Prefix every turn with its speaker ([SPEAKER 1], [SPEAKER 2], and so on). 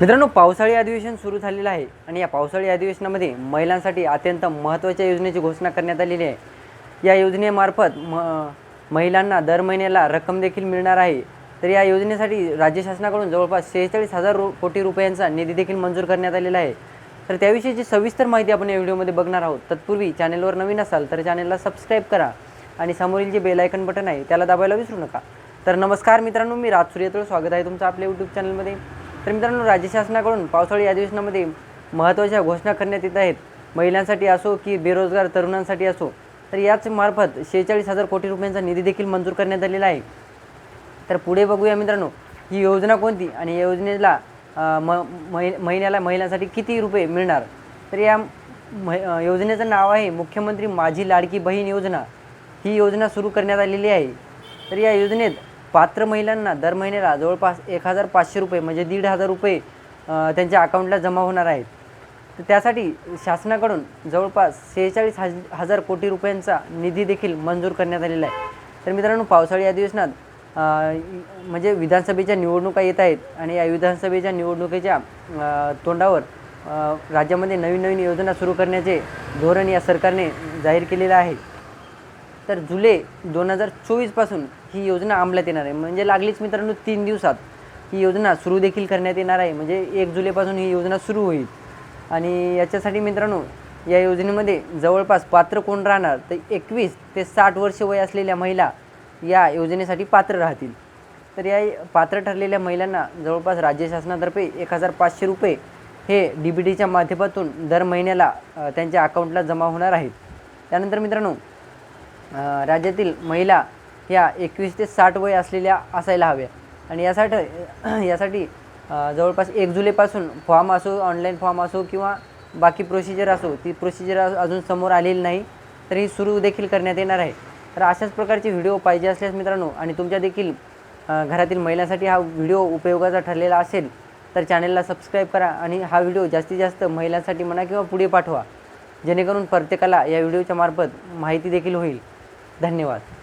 [SPEAKER 1] मित्रांनो पावसाळी अधिवेशन सुरू झालेलं आहे आणि या पावसाळी अधिवेशनामध्ये महिलांसाठी अत्यंत महत्त्वाच्या योजनेची घोषणा करण्यात आलेली आहे. या योजनेमार्फत म महिलांना दर महिन्याला रक्कम देखील मिळणार आहे. तर या योजनेसाठी राज्य शासनाकडून जवळपास शेहेचाळीस हजार रु कोटी रुपयांचा निधी देखील मंजूर करण्यात आलेला आहे. तर त्याविषयीची सविस्तर माहिती आपण या व्हिडिओमध्ये बघणार आहोत तत्पूर्वी चॅनेलवर नवीन असाल तर चॅनेलला सबस्क्राईब करा आणि समोरील जे बेल आयकन बटन आहे त्याला दाबायला विसरू नका. तर नमस्कार मित्रांनो मी राज सूर्यतळ. स्वागत आहे तुमचं आपल्या यूट्यूब चॅनलमध्ये तर मित्रांनो राज्य शासनाकडून पावसाळी अधिवेशनामध्ये महत्त्वाच्या घोषणा करण्यात येत आहेत. महिलांसाठी असो की बेरोजगार तरुणांसाठी असो तर याच मार्फत शेहेचाळीस हजार कोटी रुपयांचा निधी देखील मंजूर करण्यात आलेला आहे. तर पुढे बघूया मित्रांनो ही योजना कोणती आणि या योजनेला म महि महिन्याला महिलांसाठी किती रुपये मिळणार? तर या मै- योजनेचं नाव आहे मुख्यमंत्री माझी लाडकी बहीण योजना. ही योजना सुरू करण्यात आलेली आहे. तर या योजनेत पात्र महिलांना दर महिन्याला जवळपास एक हजार पाचशे रुपये म्हणजे दीड हजार रुपये त्यांच्या अकाउंटला जमा होणार आहेत. तर त्यासाठी शासनाकडून जवळपास सेहेचाळीस हज हजार कोटी रुपयांचा निधी देखील मंजूर करण्यात आलेला आहे. तर मित्रांनो पावसाळी अधिवेशनात म्हणजे विधानसभेच्या निवडणुका येत आहेत आणि या विधानसभेच्या निवडणुकीच्या तोंडावर राज्यामध्ये नवीन नवीन योजना सुरू करण्याचे धोरण या सरकारने जाहीर केलेलं आहे. तर जुलै दोन हजार चोवीसपासून ही योजना अंमलात येणार आहे. म्हणजे लागलीच मित्रांनो तीन दिवसात ही योजना सुरू देखील करण्यात येणार आहे. म्हणजे एक जुलैपासून ही योजना सुरू होईल. आणि याच्यासाठी मित्रांनो या योजनेमध्ये जवळपास पात्र कोण राहणार तर एकवीस ते साठ वर्ष वय असलेल्या महिला या योजनेसाठी पात्र राहतील. तर या पात्र ठरलेल्या महिलांना जवळपास राज्य शासनातर्फे एक हजार पाचशे रुपये हे डी बी टीच्या माध्यमातून दर महिन्याला त्यांच्या अकाउंटला जमा होणार आहेत. त्यानंतर मित्रांनो राज्यातील महिला ह्या एकवीस ते साठ वय असलेल्या असायला हव्या. आणि यासाठी यासाठी जवळपास एक जुलैपासून फॉर्म असो ऑनलाईन फॉर्म असो किंवा बाकी प्रोसिजर असो ती प्रोसिजर अजून समोर आलेली नाही तर ही सुरू देखील करण्यात येणार आहे. तर अशाच प्रकारचे व्हिडिओ पाहिजे असल्यास मित्रांनो आणि तुमच्या देखील घरातील महिलांसाठी हा व्हिडिओ उपयोगाचा ठरलेला असेल तर चॅनलला सबस्क्राईब करा आणि हा व्हिडिओ जास्तीत जास्त महिलांसाठी म्हणा किंवा पुढे पाठवा जेणेकरून प्रत्येकाला या व्हिडिओच्या मार्फत माहिती देखील होईल. धन्यवाद.